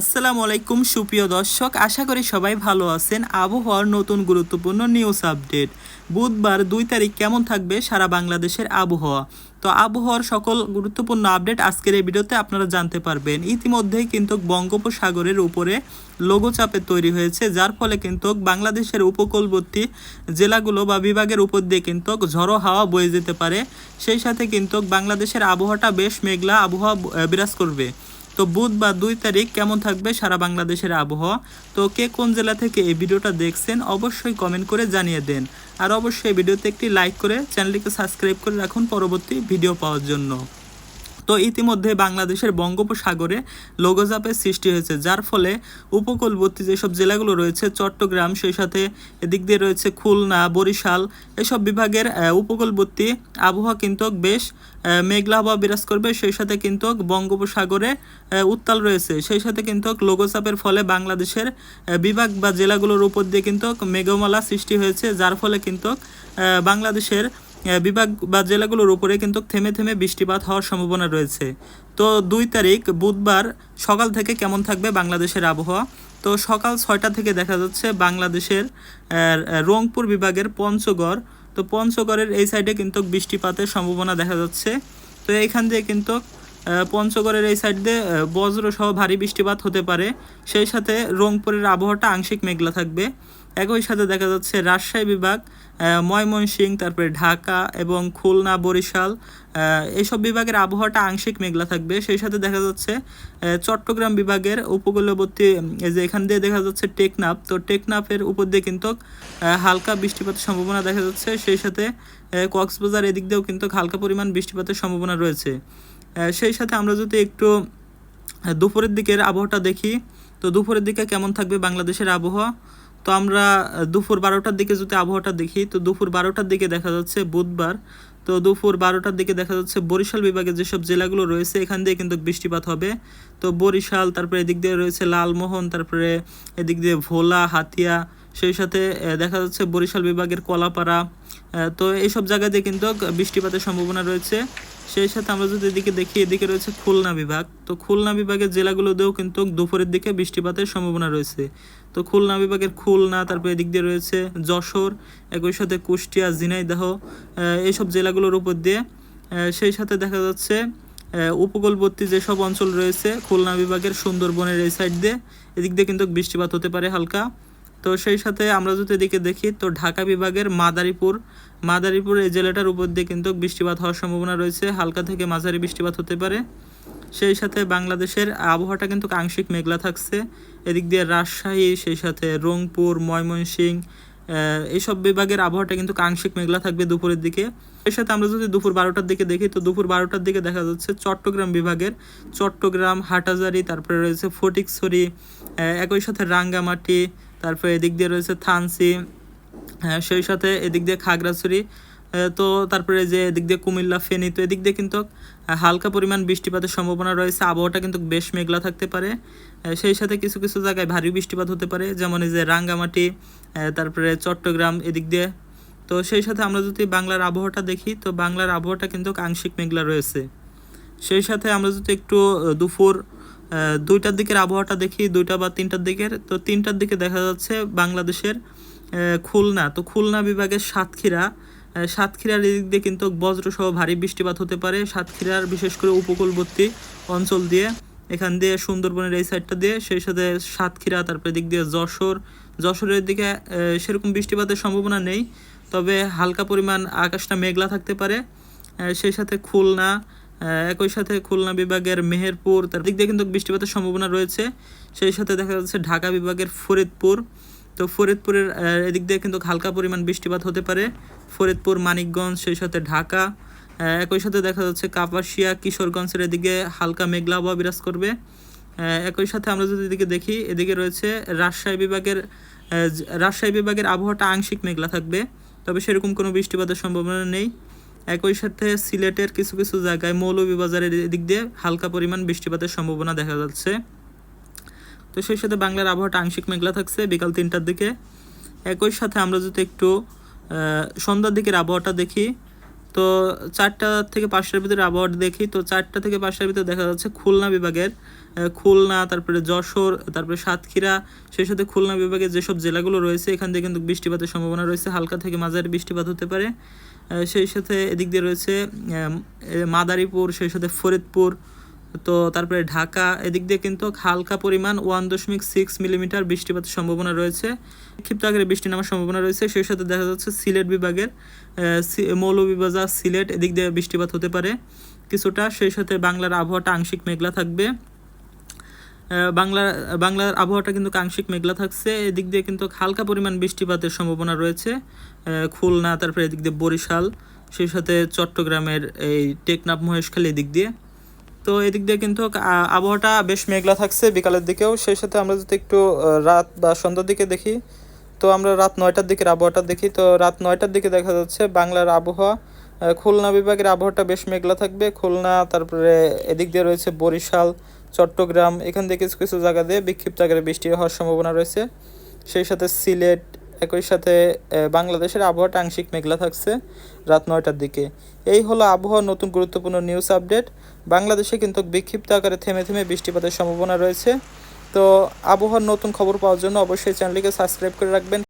আসসালামু আলাইকুম, সুপ্রিয় দর্শক। আশা করি সবাই ভালো আছেন। আবহাওয়ার নতুন গুরুত্বপূর্ণ নিউজ আপডেট বুধবার দুই তারিখ কেমন থাকবে সারা বাংলাদেশের আবহাওয়া? তো আবহাওয়ার সকল গুরুত্বপূর্ণ আপডেট আজকের এই ভিডিওতে আপনারা জানতে পারবেন। ইতিমধ্যেই কিন্তু বঙ্গোপসাগরের উপরে লঘুচাপে তৈরি হয়েছে, যার ফলে কিন্তু বাংলাদেশের উপকূলবর্তী জেলাগুলো বা বিভাগের উপর দিয়ে কিন্তু ঝড়ো হাওয়া বয়ে যেতে পারে। সেই সাথে কিন্তু বাংলাদেশের আবহাওয়াটা বেশ মেঘলা আবহাওয়া বিরাজ করবে। তো বুধবার দুই তারিখ কেমন থাকবে সারা বাংলাদেশের আবহাওয়া? তো কে কোন জেলা থেকে এই ভিডিওটা দেখছেন অবশ্যই কমেন্ট করে জানিয়ে দেন। আর অবশ্যই ভিডিওতে একটি লাইক করে চ্যানেলটিকে সাবস্ক্রাইব করে রাখুন পরবর্তী ভিডিও পাওয়ার জন্য। তো ইতিমধ্যে বাংলাদেশের বঙ্গোপসাগরে লঘুচাপের সৃষ্টি হয়েছে, যার ফলে উপকূলবর্তী যেসব জেলাগুলো রয়েছে, চট্টগ্রাম, সেই সাথে এদিক দিয়ে রয়েছে খুলনা, বরিশাল, এসব বিভাগের উপকূলবর্তী আবহাওয়া কিন্তু বেশ মেঘলা আবহাওয়া বিরাজ করবে। সেই সাথে কিন্তু বঙ্গোপসাগরে উত্তাল রয়েছে। সেই সাথে কিন্তু লঘুচাপের ফলে বাংলাদেশের বিভাগ বা জেলাগুলোর উপর দিয়ে কিন্তু মেঘমালা সৃষ্টি হয়েছে, যার ফলে কিন্তু বাংলাদেশের বিভাগ বা জেলাগুলোর উপরে কিন্তু থেমে থেমে বৃষ্টিপাত হওয়ার সম্ভাবনা রয়েছে। তো দুই তারিখ বুধবার সকাল থেকে কেমন থাকবে বাংলাদেশের আবহাওয়া? তো সকাল ছয়টা থেকে দেখা যাচ্ছে বাংলাদেশের রংপুর বিভাগের পঞ্চগড়। তো পঞ্চগড়ের এই সাইডে কিন্তু বৃষ্টিপাতের সম্ভাবনা দেখা যাচ্ছে। তো এইখান দিয়ে কিন্তু পঞ্চগড়ের এই সাইড দিয়ে আহ, বজ্র সহ ভারী বৃষ্টিপাত হতে পারে। সেই সাথে রংপুরের আবহাওয়াটা আংশিক মেঘলা থাকবে। একই সাথে দেখা যাচ্ছে রাজশাহী বিভাগ আহ, ময়মনসিংহ তারপরে ঢাকা এবং খুলনা বরিশাল আহ, এইসব বিভাগের আবহাওয়াটা আংশিক মেঘলা থাকবে। সেই সাথে দেখা যাচ্ছে চট্টগ্রাম বিভাগের উপকূলবর্তী যে এখান দিয়ে দেখা যাচ্ছে টেকনাফ। তো টেকনাফের উপর দিয়ে কিন্তু হালকা বৃষ্টিপাতের সম্ভাবনা দেখা যাচ্ছে। সেই সাথে কক্সবাজার এদিক দিয়েও কিন্তু হালকা পরিমাণ বৃষ্টিপাতের সম্ভাবনা রয়েছে। সেই সাথে আমরা যদি একটু দুপুরের দিকের আবহাওয়াটা দেখি, তো দুপুরের দিকে কেমন থাকবে বাংলাদেশের আবহাওয়া? তো আমরা দুপুর বারোটার দিকে যদি আবহাওয়াটা দেখি, তো দুপুর বারোটার দিকে দেখা যাচ্ছে বুধবার, তো দুপুর বারোটার দিকে দেখা যাচ্ছে বরিশাল বিভাগের যেসব জেলাগুলো রয়েছে, এখান দিয়ে কিন্তু বৃষ্টিপাত হবে। তো বরিশাল, তারপরে এদিক দিয়ে রয়েছে লালমোহন, তারপরে এদিক দিয়ে ভোলা, হাতিয়া, সেই সাথে দেখা যাচ্ছে বরিশাল বিভাগের কলাপাড়া তো এইসব জায়গাতে কিন্তু বৃষ্টিপাতের সম্ভাবনা রয়েছে। সেই সাথে আমরা যদি এদিকে দেখি, এদিকে রয়েছে খুলনা বিভাগ। তো খুলনা বিভাগের জেলাগুলোতেও কিন্তু দুপুরের দিকে বৃষ্টিপাতের সম্ভাবনা রয়েছে। তো খুলনা বিভাগের খুলনা, তারপরে এদিক দিয়ে রয়েছে যশোর, একই সাথে কুষ্টিয়া, ঝিনাইদহ এইসব জেলাগুলোর উপর দিয়ে সেই সাথে দেখা যাচ্ছে উপকূলবর্তী যেসব অঞ্চল রয়েছে, খুলনা বিভাগের সুন্দরবনের এই সাইড দিয়ে, এদিক দিয়ে কিন্তু বৃষ্টিপাত হতে পারে হালকা। তো সেই সাথে আমরা যদি এদিকে দেখি, তো ঢাকা বিভাগের মাদারীপুর মাদারীপুর এই জেলাটার উপর দিয়ে কিন্তু বৃষ্টিপাত হওয়ার সম্ভাবনা রয়েছে। হালকা থেকে মাঝারি বৃষ্টিপাত হতে পারে। সেই সাথে বাংলাদেশের আবহাওয়াটা কিন্তু আংশিক মেঘলা থাকছে। এদিক দিয়ে রাজশাহী, সেই সাথে রংপুর, ময়মনসিংহ এইসব বিভাগের আবহাওয়াটা কিন্তু আংশিক মেঘলা থাকবে দুপুরের দিকে। এর সাথে আমরা যদি দুপুর বারোটার দিকে দেখি, তো দুপুর বারোটার দিকে দেখা যাচ্ছে চট্টগ্রাম বিভাগের চট্টগ্রাম, হাটাজারি, তারপরে রয়েছে ফটিকছড়ি একই সাথে রাঙ্গামাটি তারপরে এদিক দিয়ে রয়েছে থানসি হ্যাঁ সেই সাথে এদিক দিয়ে খাগড়াছড়ি তো তারপরে যে এদিক দিয়ে কুমিল্লা, ফেনী, তো এদিক দিয়ে কিন্তু হালকা পরিমাণ বৃষ্টিপাতের সম্ভাবনা রয়েছে। আবহাওয়াটা কিন্তু বেশ মেঘলা থাকতে পারে। সেই সাথে কিছু কিছু জায়গায় ভারী বৃষ্টিপাত হতে পারে, যেমন এই যে রাঙ্গামাটি তারপরে চট্টগ্রাম এদিক দিয়ে। তো সেই সাথে আমরা যদি বাংলার আবহাওয়াটা দেখি, তো বাংলার আবহাওয়াটা কিন্তু আংশিক মেঘলা রয়েছে। সেই সাথে আমরা যদি একটু দুপুর দুইটার দিকের আবহাওয়াটা দেখি, দুইটা বা তিনটার দিকের। তো তিনটার দিকে দেখা যাচ্ছে বাংলাদেশের খুলনা। তো খুলনা বিভাগের সাতক্ষীরা সাতক্ষীরার এদিক দিয়ে কিন্তু বজ্রসহ ভারী বৃষ্টিপাত হতে পারে। সাতক্ষীরার বিশেষ করে উপকূলবর্তী অঞ্চল দিয়ে, এখান দিয়ে সুন্দরবনের এই সাইডটা দিয়ে, সেই সাথে সাতক্ষীরা, তারপরে দিক দিয়ে যশোর। যশোরের দিকে সেরকম বৃষ্টিপাতের সম্ভাবনা নেই, তবে হালকা পরিমাণ আকাশটা মেঘলা থাকতে পারে। সেই সাথে খুলনা একই সাথে খুলনা বিভাগের মেহেরপুর, তার দিক দিয়ে কিন্তু বৃষ্টিপাতের সম্ভাবনা রয়েছে। সেই সাথে দেখা যাচ্ছে ঢাকা বিভাগের ফরিদপুর। তো ফরিদপুরের এদিক দিয়ে কিন্তু হালকা পরিমাণ বৃষ্টিপাত হতে পারে। ফরিদপুর, মানিকগঞ্জ, সেই সাথে ঢাকা। একই সাথে দেখা যাচ্ছে কাপাসিয়া, কিশোরগঞ্জের এদিকে হালকা মেঘলা আবহাওয়া বিরাজ করবে। একই সাথে আমরা যদি এদিকে দেখি, এদিকে রয়েছে রাজশাহী বিভাগের রাজশাহী বিভাগের আবহাওয়াটা আংশিক মেঘলা থাকবে। তবে সেরকম কোনো বৃষ্টিপাতের সম্ভাবনা নেই। একই সাথে সিলেটের কিছু কিছু জায়গায় মৌলভীবাজারের দিক দিয়ে হালকা পরিমাণ বৃষ্টিপাতের সম্ভাবনা দেখা যাচ্ছে। তো সেই সাথে বাংলার আবহাওয়াটা আংশিক মেঘলা থাকছে বিকাল তিনটার দিকে। একই সাথে আমরা যদি একটু সন্ধ্যার দিকের আবহাওয়াটা দেখি, তো চারটা থেকে পাঁচটার ভিতরে আবহাওয়াটা দেখি, তো চারটা থেকে পাঁচটার ভিতরে দেখা যাচ্ছে খুলনা বিভাগের খুলনা, তারপরে যশোর, তারপরে সাতক্ষীরা, সেই সাথে খুলনা বিভাগের যেসব জেলাগুলো রয়েছে, এখান থেকে কিন্তু বৃষ্টিপাতের সম্ভাবনা রয়েছে। হালকা থেকে মাঝারি বৃষ্টিপাত হতে পারে। সেই সাথে এদিক দিয়ে রয়েছে মাদারীপুর, সেই সাথে ফরিদপুর, তো তারপরে ঢাকা, এদিক দিয়ে কিন্তু হালকা পরিমাণ ওয়ান দশমিক সিক্স মিলিমিটার বৃষ্টিপাতের সম্ভাবনা রয়েছে। ক্ষিপ্ত আকারে বৃষ্টি নামার সম্ভাবনা রয়েছে, সেই সাথে দেখা যাচ্ছে সিলেট বিভাগের মৌলভীবাজার, সিলেট, এদিক দিয়ে বৃষ্টিপাত হতে পারে কিছুটা, সেই সাথে বাংলার আবহাওয়াটা আংশিক মেঘলা থাকবে। বাংলার বাংলার আবহাওয়াটা কিন্তু আংশিক মেঘলা থাকছে। এদিক দিয়ে কিন্তু হালকা পরিমাণ বৃষ্টিপাতের সম্ভাবনা রয়েছে। খুলনা, তারপরে এদিক দিয়ে বরিশাল, সেই সাথে চট্টগ্রামের এই টেকনাফ, মহেশখালী এদিক দিয়ে। তো এদিক দিয়ে কিন্তু আবহাওয়াটা বেশ মেঘলা থাকছে বিকালের দিকেও। সেই সাথে আমরা যদি একটু রাত বা সন্ধ্যার দিকে দেখি, তো আমরা রাত নয়টার দিকের আবহাওয়াটা দেখি। তো রাত নয়টার দিকে দেখা যাচ্ছে বাংলার আবহাওয়া খুলনা বিভাগের আবহাওয়াটা বেশ মেঘলা থাকবে। খুলনা, তারপরে এদিক দিয়ে রয়েছে বরিশাল, চট্টগ্রাম, এখান থেকে কিছু কিছু জায়গা দিয়ে বিক্ষিপ্ত আকারে বৃষ্টি হওয়ার সম্ভাবনা রয়েছে। সেই সাথে সিলেট, একই সাথে বাংলাদেশের আবহাওয়াটা আংশিক মেঘলা থাকছে রাত নয়টার দিকে। এই হলো আবহাওয়ার নতুন গুরুত্বপূর্ণ নিউজ আপডেট বাংলাদেশে কিন্তু বিক্ষিপ্ত আকারে থেমে থেমে বৃষ্টিপাতের সম্ভাবনা রয়েছে। তো আবহাওয়ার নতুন খবর পাওয়ার জন্য অবশ্যই চ্যানেলটিকে সাবস্ক্রাইব করে রাখবেন।